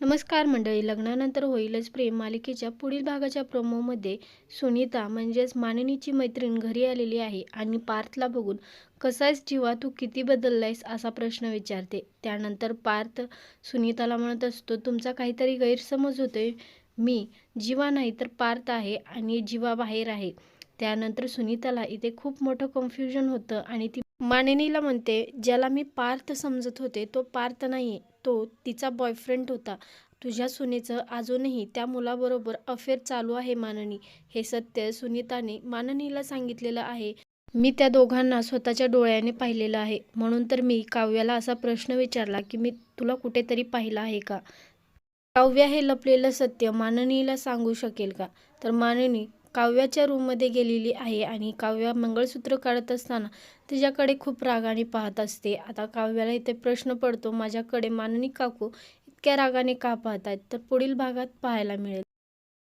नमस्कार मंडळी लग्नानंतर होईलच प्रेम. मालिकेच्या पुढील भागाच्या प्रोमोमध्ये सुनीता म्हणजेच माननीची मैत्रीण घरी आलेली आहे आणि पार्थला बघून कसाच जीवा? तू किती बदललायस असा प्रश्न विचारते. त्यानंतर पार्थ सुनीताला म्हणत असतो तुमचा काहीतरी गैरसमज होतोय. मी जीवा नाही तर पार्थ आहे आणि जीवा बाहेर आहे. त्यानंतर सुनीताला इथे खूप मोठं कन्फ्युजन होतं आणि ती मानिनीला म्हणते ज्याला मी पार्थ समजत होते तो पार्थ नाही तो तिचा बॉयफ्रेंड होता. तुझ्या सुनेचं अजूनही त्या मुलाबरोबर अफेअर चालू आहे माननी. हे सत्य सुनीताने माननीला सांगितलेलं आहे. मी त्या दोघांना स्वतःच्या डोळ्याने पाहिलेलं आहे. म्हणून तर मी काव्याला असा प्रश्न विचारला की मी तुला कुठेतरी पाहिलं आहे का? काव्या हे लपलेलं सत्य माननीला सांगू शकेल का? तर माननी काव्याच्या रूममध्ये गेलेली आहे आणि काव्या मंगळसूत्र काढत असताना तिच्याकडे खूप रागाने पाहत असते. आता काव्याला इथे प्रश्न पडतो माझ्याकडे माननी काकू इतक्या रागाने का पाहत आहेत तर पुढील भागात पाहायला मिळेल.